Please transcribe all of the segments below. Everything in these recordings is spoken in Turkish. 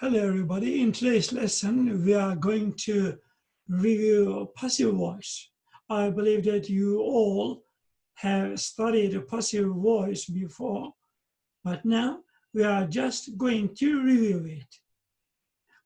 Hello, everybody. In today's lesson, we are going to review passive voice. I believe that you all have studied passive voice before, but now we are just going to review it.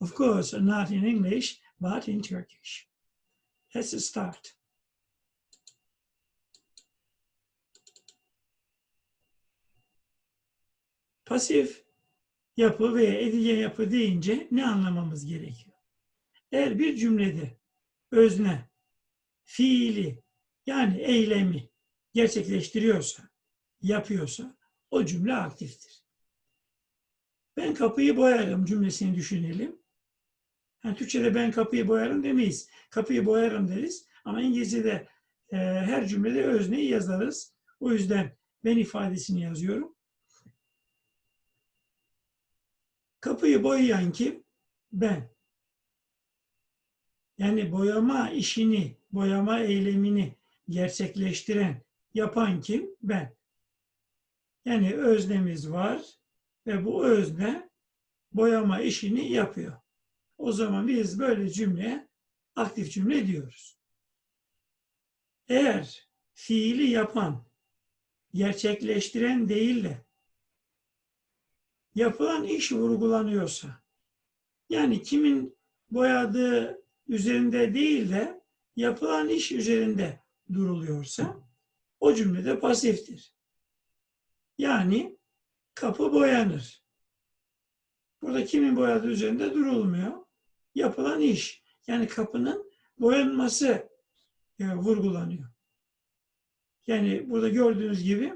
Of course, not in English, but in Turkish. Let's start. Pasif yapı veya edilgen yapı deyince ne anlamamız gerekiyor? Eğer bir cümlede özne, fiili yani eylemi gerçekleştiriyorsa, yapıyorsa o cümle aktiftir. Ben kapıyı boyarım cümlesini düşünelim. Yani Türkçe'de ben kapıyı boyarım demeyiz. Kapıyı boyarım deriz ama İngilizce'de e, her cümlede özneyi yazarız. O yüzden ben ifadesini yazıyorum. Kapıyı boyayan kim? Ben. Yani boyama işini, boyama eylemini gerçekleştiren, yapan kim? Ben. Yani öznemiz var ve bu özne boyama işini yapıyor. O zaman biz böyle cümleye aktif cümle diyoruz. Eğer fiili yapan, gerçekleştiren değil de yapılan iş vurgulanıyorsa, yani kimin boyadığı üzerinde değil de yapılan iş üzerinde duruluyorsa o cümlede pasiftir. Yani kapı boyanır. Burada kimin boyadığı üzerinde durulmuyor. Yapılan iş yani kapının boyanması e, vurgulanıyor. Yani burada gördüğünüz gibi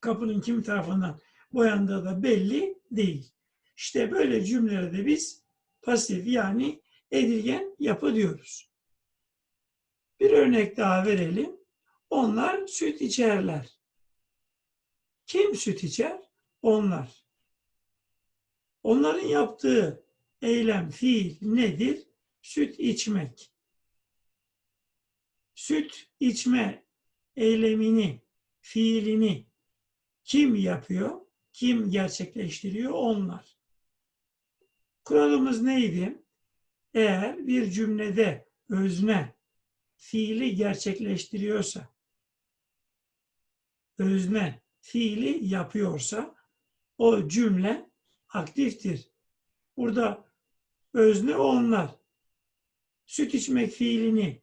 kapının kim tarafından boyandığı da belli değil. İşte böyle cümlelerde biz pasif yani edilgen yapı diyoruz. Bir örnek daha verelim. Onlar süt içerler. Kim süt içer? Onlar. Onların yaptığı eylem, fiil nedir? Süt içmek. Süt içme eylemini, fiilini kim yapıyor? Kim gerçekleştiriyor? Onlar. Kuralımız neydi? Eğer bir cümlede özne fiili gerçekleştiriyorsa, özne fiili yapıyorsa o cümle aktiftir. Burada özne onlar. Süt içmek fiilini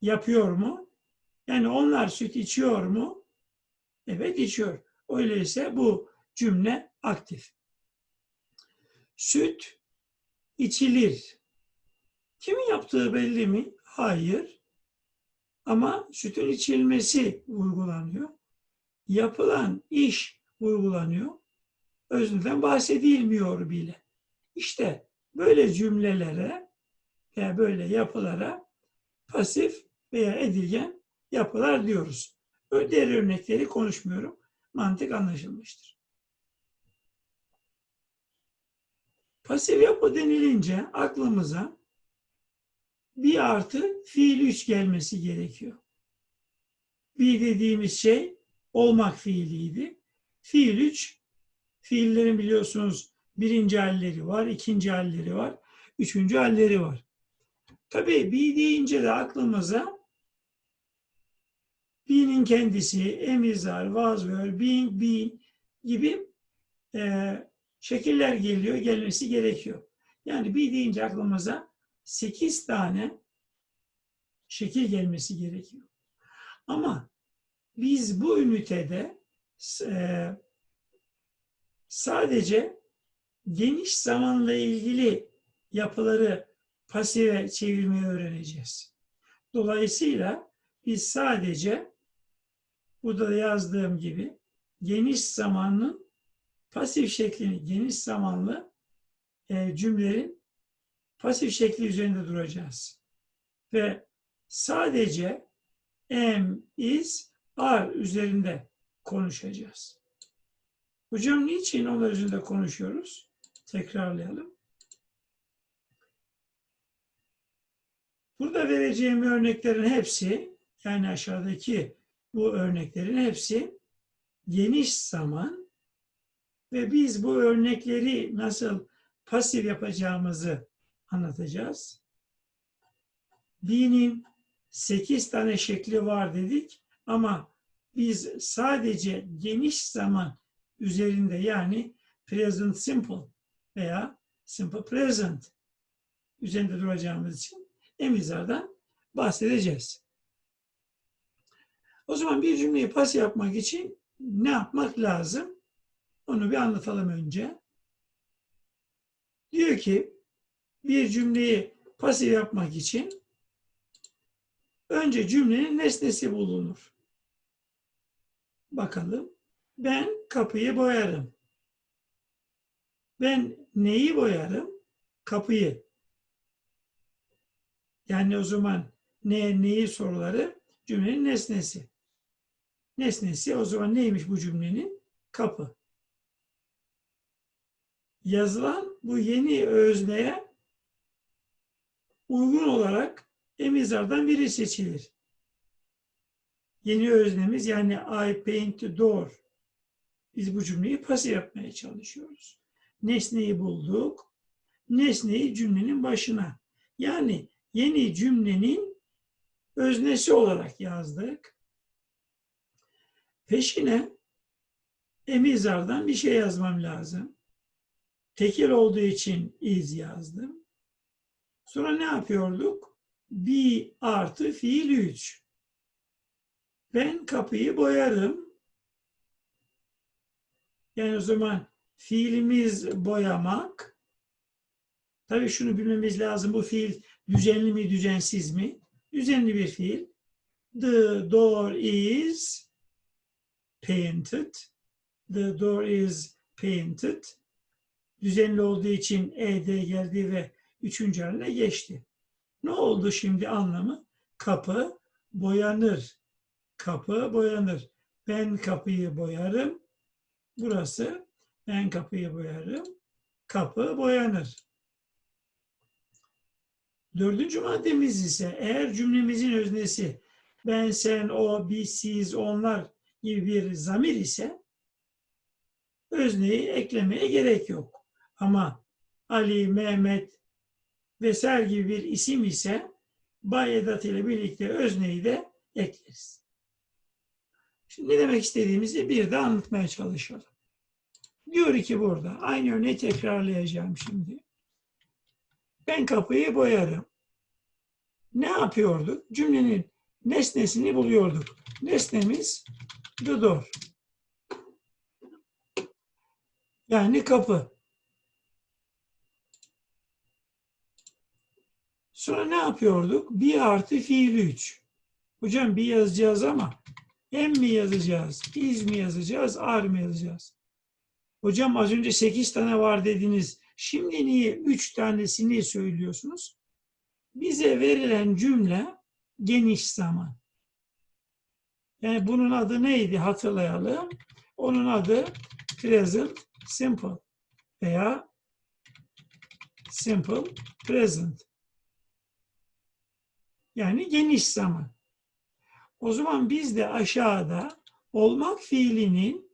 yapıyor mu? Yani onlar süt içiyor mu? Evet içiyor. Öyleyse bu cümle aktif. Süt içilir. Kimin yaptığı belli mi? Hayır. Ama sütün içilmesi vurgulanıyor. Yapılan iş vurgulanıyor. Özneden bahsedilmiyor bile. İşte böyle cümlelere veya böyle yapılara pasif veya edilgen yapılar diyoruz. Diğer örnekleri konuşmuyorum. Mantık anlaşılmıştır. Pasif yapı denilince aklımıza bir artı fiil üç gelmesi gerekiyor. Bir dediğimiz şey olmak fiiliydi. Fiil üç, fiillerin biliyorsunuz birinci halleri var, ikinci halleri var, üçüncü halleri var. Tabii bir deyince de aklımıza be'nin kendisi, emizar, was being, being gibi e, şekiller geliyor, gelmesi gerekiyor. Yani bir deyince aklımıza 8 tane şekil gelmesi gerekiyor. Ama biz bu ünitede e, sadece geniş zamanla ilgili yapıları pasife çevirmeyi öğreneceğiz. Dolayısıyla biz sadece burada da yazdığım gibi geniş zamanın pasif şeklini, geniş zamanlı e, cümlelerin pasif şekli üzerinde duracağız. Ve sadece am, is, are üzerinde konuşacağız. Hocam niçin onlar üzerinde konuşuyoruz? Tekrarlayalım. Burada vereceğim örneklerin hepsi, yani aşağıdaki bu örneklerin hepsi geniş zaman ve biz bu örnekleri nasıl pasif yapacağımızı anlatacağız. Be'nin 8 tane şekli var dedik ama biz sadece geniş zaman üzerinde yani present simple veya simple present üzerinde duracağımız için emizardan bahsedeceğiz. O zaman bir cümleyi pas yapmak için ne yapmak lazım? Onu bir anlatalım önce. Diyor ki bir cümleyi pasif yapmak için önce cümlenin nesnesi bulunur. Bakalım. Ben kapıyı boyarım. Ben neyi boyarım? Kapıyı. Yani o zaman ne neyi soruları cümlenin nesnesi. Nesnesi o zaman neymiş bu cümlenin? Kapı. Yazılan bu yeni özneye uygun olarak emizardan biri seçilir. Yeni öznemiz yani I paint the door. Biz bu cümleyi pasif yapmaya çalışıyoruz. Nesneyi bulduk. Nesneyi cümlenin başına. Yani yeni cümlenin öznesi olarak yazdık. Peşine emizardan bir şey yazmam lazım. Tekil olduğu için is yazdım. Sonra ne yapıyorduk? Be artı fiil 3. Ben kapıyı boyarım. Yani o zaman fiilimiz boyamak. Tabii şunu bilmemiz lazım. Bu fiil düzenli mi, düzensiz mi? Düzenli bir fiil. The door is painted. The door is painted. Düzenli olduğu için ed geldi ve üçüncü haline geçti. Ne oldu şimdi anlamı? Kapı boyanır. Kapı boyanır. Ben kapıyı boyarım. Burası ben kapıyı boyarım. Kapı boyanır. Dördüncü maddemiz ise eğer cümlemizin öznesi ben, sen, o, biz, siz, onlar gibi bir zamir ise özneyi eklemeye gerek yok. Ama Ali, Mehmet vesaire gibi bir isim ise bay edat ile birlikte özneyi de ekleriz. Şimdi ne demek istediğimizi bir de anlatmaya çalışalım. Diyor ki burada, aynı örneği tekrarlayacağım şimdi. Ben kapıyı boyarım. Ne yapıyorduk? Cümlenin nesnesini buluyorduk. Nesnemiz the door. Yani kapı. Sonra ne yapıyorduk? Bir artı fiil 3. Hocam bir yazacağız ama em mi yazacağız, iz mi yazacağız, ar mı yazacağız? Hocam az önce 8 tane var dediniz. Şimdi niye 3 tanesini söylüyorsunuz? Bize verilen cümle geniş zaman. Yani bunun adı neydi hatırlayalım. Onun adı present simple veya simple present. Yani geniş zaman. O zaman biz de aşağıda olmak fiilinin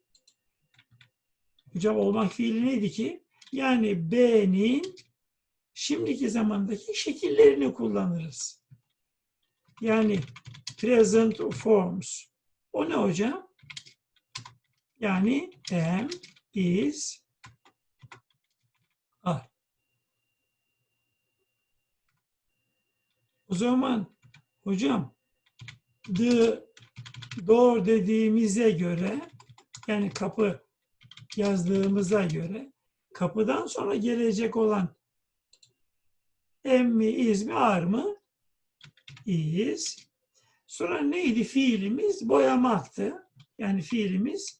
hocam olmak fiili neydi ki? Yani B'nin şimdiki zamandaki şekillerini kullanırız. Yani present forms. O ne hocam? Yani am, is, are. O zaman hocam the door dediğimize göre yani kapı yazdığımıza göre kapıdan sonra gelecek olan em mi, is mi, ar mı? Is. Sonra neydi fiilimiz? Boyamaktı. Yani fiilimiz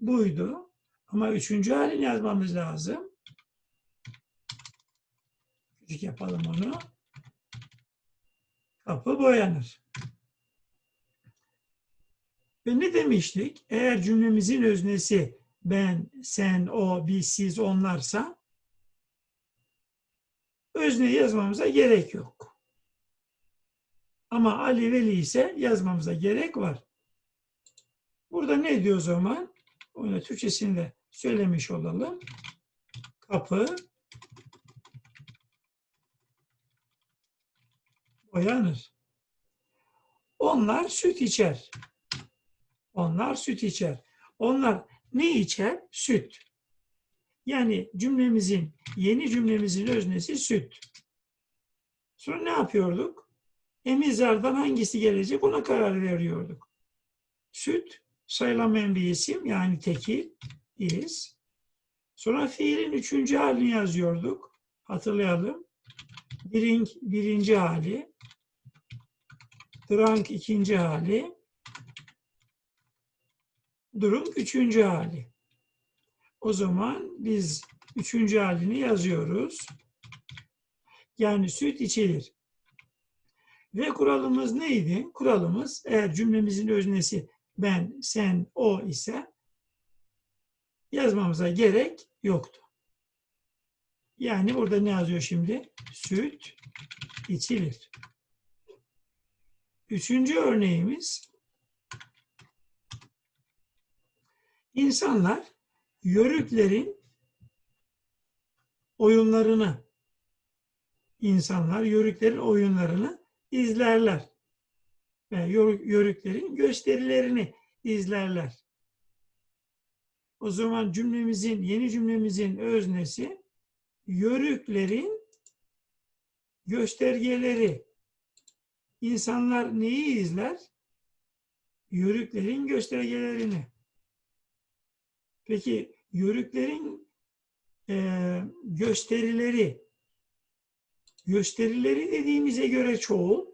buydu. Ama üçüncü halini yazmamız lazım. Küçük yapalım onu. Kapı boyanır. Ve ne demiştik? Eğer cümlemizin öznesi ben, sen, o, biz, siz, onlarsa özne yazmamıza gerek yok. Ama Ali Veli ise yazmamıza gerek var. Burada ne diyor o zaman? Onu Türkçesini de söylemiş olalım. Kapı boyanır. Onlar süt içer. Onlar süt içer. Onlar ne içer? Süt. Yani cümlemizin, yeni cümlemizin öznesi süt. Sonra ne yapıyorduk? Emizardan hangisi gelecek ona karar veriyorduk. Süt sayılamayan bir isim yani tekil is. Sonra fiilin üçüncü halini yazıyorduk. Hatırlayalım. Birinci hali. Drunk ikinci hali. Drunk üçüncü hali. O zaman biz üçüncü halini yazıyoruz. Yani süt içilir. Ve kuralımız neydi? Kuralımız eğer cümlemizin öznesi ben, sen, o ise yazmamıza gerek yoktu. Yani burada ne yazıyor şimdi? Süt içilir. Üçüncü örneğimiz insanlar yörüklerin oyunlarını insanlar yörüklerin oyunlarını izlerler. Ve yörüklerin gösterilerini izlerler. O zaman cümlemizin, yeni cümlemizin öznesi yörüklerin göstergeleri. İnsanlar neyi izler? Yörüklerin göstergelerini. Peki yörüklerin e, gösterileri, gösterileri dediğimize göre çoğul,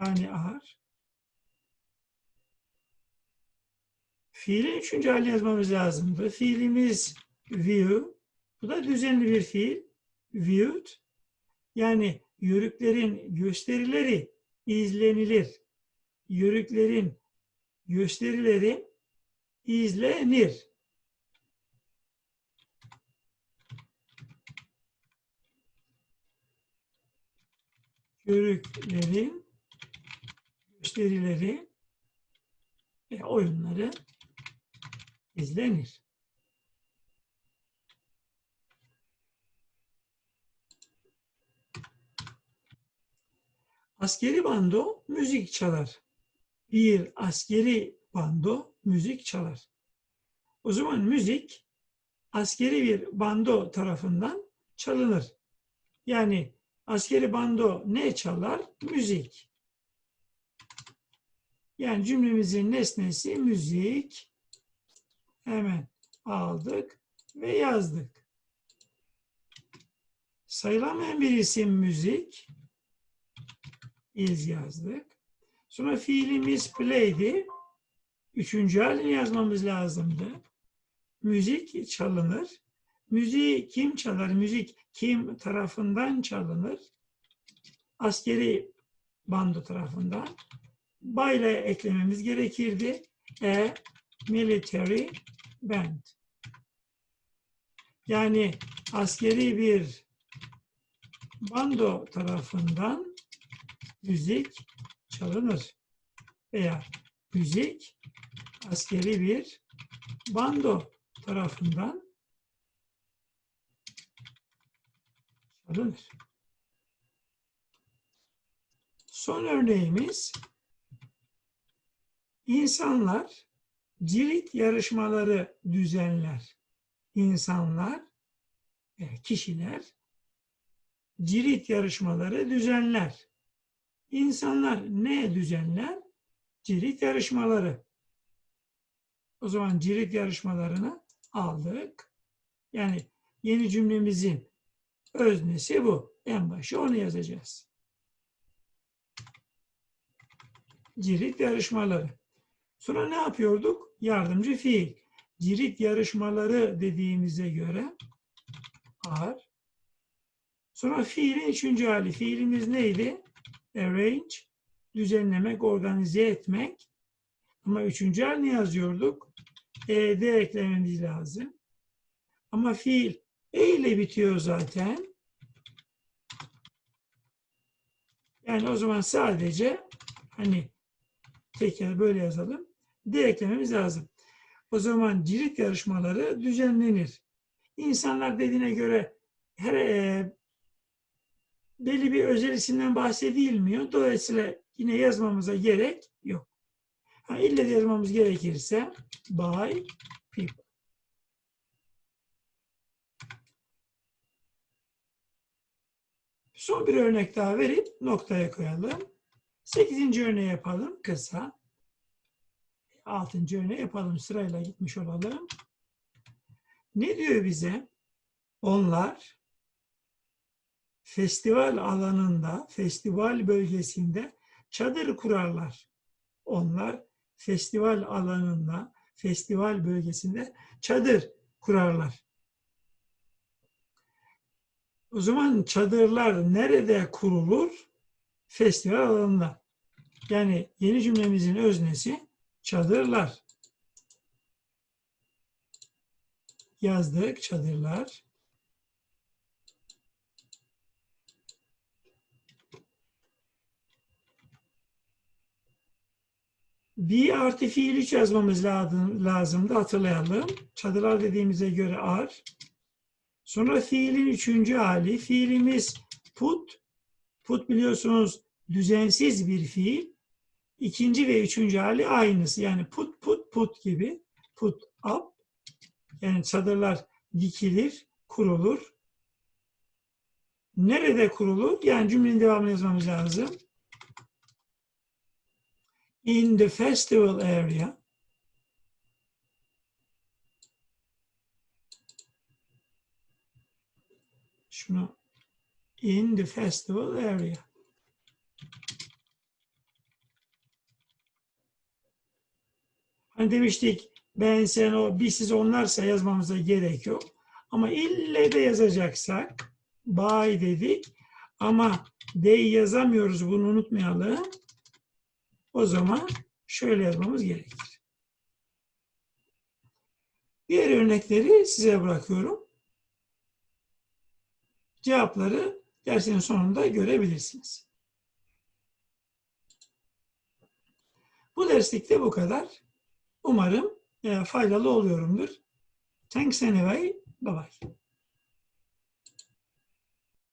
yani ağır. Fiilin üçüncü halini yazmamız lazımdı. Fiilimiz view. Bu da düzenli bir fiil. Viewed. Yani yörüklerin gösterileri izlenilir. Yörüklerin gösterileri izlenir. Yörüklerin gösterileri ve oyunları izlenir. Askeri bando müzik çalar. Bir askeri bando müzik çalar. O zaman müzik askeri bir bando tarafından çalınır. Yani askeri bando ne çalar? Müzik. Yani cümlemizin nesnesi müzik. Hemen aldık ve yazdık. Sayılamayan bir isim müzik. İz yazdık. Sonra fiilimiz play'di. Üçüncü halini yazmamız lazımdı. Müzik çalınır. Müziği kim çalar? Müzik kim tarafından çalınır? Askeri bando tarafından. By eklememiz gerekirdi. A military band. Yani askeri bir bando tarafından müzik çalınır. Veya müzik askeri bir bando tarafından çalınır. Son örneğimiz İnsanlar cirit yarışmaları düzenler. İnsanlar, kişiler cirit yarışmaları düzenler. İnsanlar ne düzenler? Cirit yarışmaları. O zaman cirit yarışmalarını aldık. Yani yeni cümlemizin öznesi bu. En başı onu yazacağız. Cirit yarışmaları. Sonra ne yapıyorduk? Yardımcı fiil. Cirit yarışmaları dediğimize göre ar. Sonra fiilin üçüncü hali. Fiilimiz neydi? Arrange, düzenlemek, organize etmek. Ama üçüncü halini yazıyorduk. Ed eklememiz lazım. Ama fiil e ile bitiyor zaten. Yani o zaman sadece hani teker böyle yazalım. D eklememiz lazım. O zaman cirit yarışmaları düzenlenir. İnsanlar dediğine göre her e, belli bir özel isimden bahsedilmiyor. Dolayısıyla yine yazmamıza gerek yok. Ha, ille de yazmamız gerekirse by people. Son bir örnek daha verip noktaya koyalım. Sekizinci örneği yapalım kısa. Altıncı örneği yapalım sırayla gitmiş olalım. Ne diyor bize? Onlar festival alanında, festival bölgesinde çadır kurarlar. Onlar festival alanında, festival bölgesinde çadır kurarlar. O zaman çadırlar nerede kurulur? Festival alanında. Yani yeni cümlemizin öznesi çadırlar. Yazdık çadırlar. Bir artı fiil üç yazmamız lazım, lazımdı hatırlayalım. Çadırlar dediğimize göre ar. Sonra fiilin üçüncü hali. Fiilimiz put. Put biliyorsunuz düzensiz bir fiil. İkinci ve üçüncü hali aynısı. Yani put put put gibi. Put up. Yani çadırlar dikilir, kurulur. Nerede kurulur? Yani cümlenin devamını yazmamız lazım. In the festival area. Şunu in the festival area. Hani demiştik ben sen o biz siz onlarsa yazmamıza gerek yok. Ama ille de yazacaksak by dedik ama they yazamıyoruz bunu unutmayalım. O zaman şöyle yazmamız gerekir. Diğer örnekleri size bırakıyorum. Cevapları dersin sonunda görebilirsiniz. Bu derslikte bu kadar. Umarım e, faydalı oluyorumdur. Thanks anyway. Bye bye.